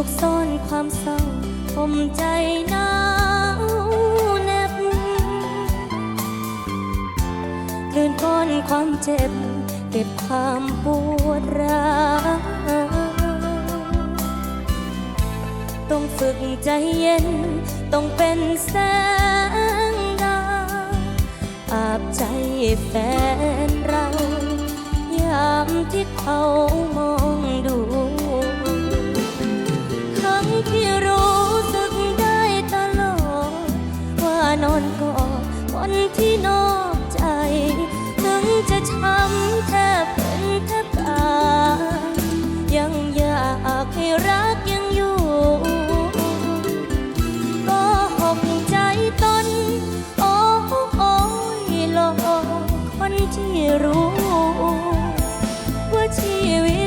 สุขซ่อนความเศร้าผมใจหนาวเหน็บกลืนก้อนความเจ็บ เก็บความปวดร้าวต้องฝึกใจเย็น ต้องเป็นแสงดาวอาบใจแฟนเรา ยามที่เขามอง ที่นอกใจ ถึงจะช้ำแทบเป็นแทบตายยังอยากให้รักยังอยู่ก็หกใจตน โอ้โอ้ยหลอกคนที่รู้ ว่าชีวิต